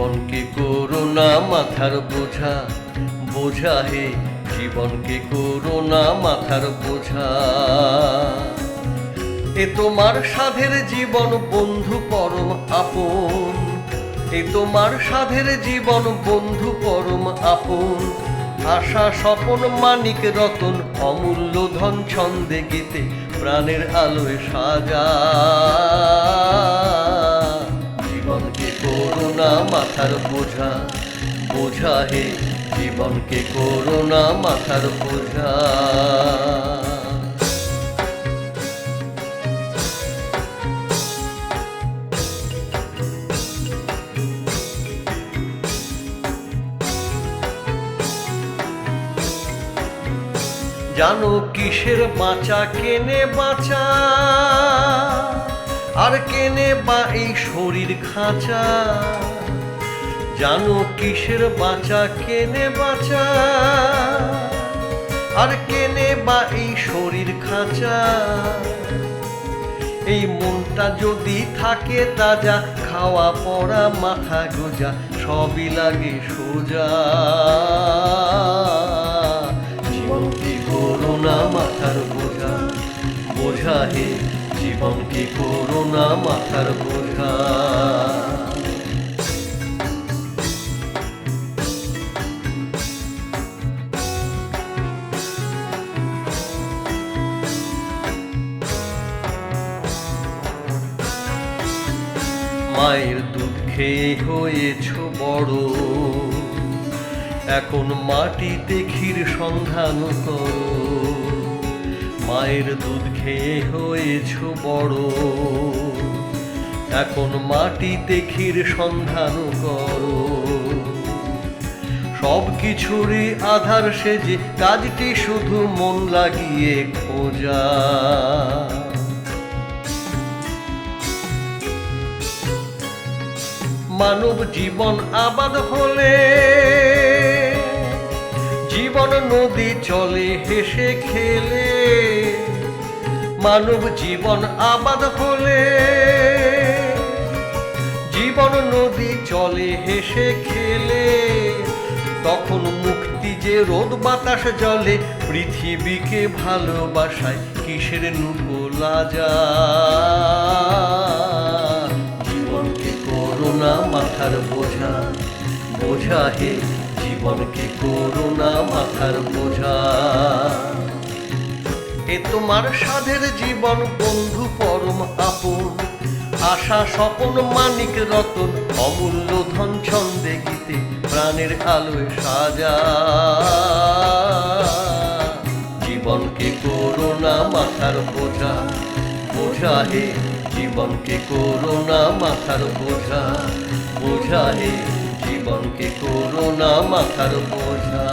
জীবনকে করোনা মাথার বোঝা? বোঝা হে জীবনকে করোনা মাথার বোঝা? এ তোমার সাধের জীবন বন্ধু পরম আপন। এ তোমার সাধের জীবন বন্ধু পরম আপন। আশা স্বপন মানিক রতন, অমূল্য ধন ছন্দে গীতে প্রাণের আলোয় সাজা। করোনা মাথার বোঝা বোঝা হে জীবনকে করোনা মাথার বোঝা। জানো কিসের বাঁচা কেনে বাঁচা? আর কেনে বা এই শরীর খাঁচা? জানো কিসের বাঁচা, কেনে বাঁচা? আর কেনে বা এই শরীর খাঁচা? এই মনটা যদি থাকে তাজা, খাওয়া পড়া, মাথা গোজা, সবই লাগে সোজা। জীবনকে করোনা মাথার বোঝা বোঝা হে জীবনকে করোনা মাথার বোঝা মায়ের দুধ খেয়ে হয়েছ বড়। এখন মাটিতে ক্ষীর সন্ধান করো। মায়ের দুধ খেয়ে হয়েছ বড়। এখন মাটিতে ক্ষীর সন্ধান করো। সব কিছুরই আধার সেজে কাজটি শুধু মন লাগিয়ে খোঁজা। মানব জীবন আবাদ হলে জীবন নদী চলে, হেসে খেলে। মানব জীবন আবাদ হলে। জীবন নদী চলে, হেসে খেলে। তখন মুক্তি যে রোদ বাতাস জলে, পৃথিবীকে ভালোবাসায় কিসের নুকোলা যা জীবনকে করোনা মাথার বোঝা বোঝা হে জীবনকে করোনা মাথার বোঝা। এ তোমার সাধের জীবন বন্ধু পরম আপন। আশা স্বপন মানিক রতন, অমূল্য ধন ছন্দে গীতে প্রাণের আলোয় সাজা। জীবনকে করোনা মাথার বোঝা বোঝা হে, জীবনকে করোনা মাথার বোঝা বোঝা হে জীবনকে করোনা মাথার বোঝা।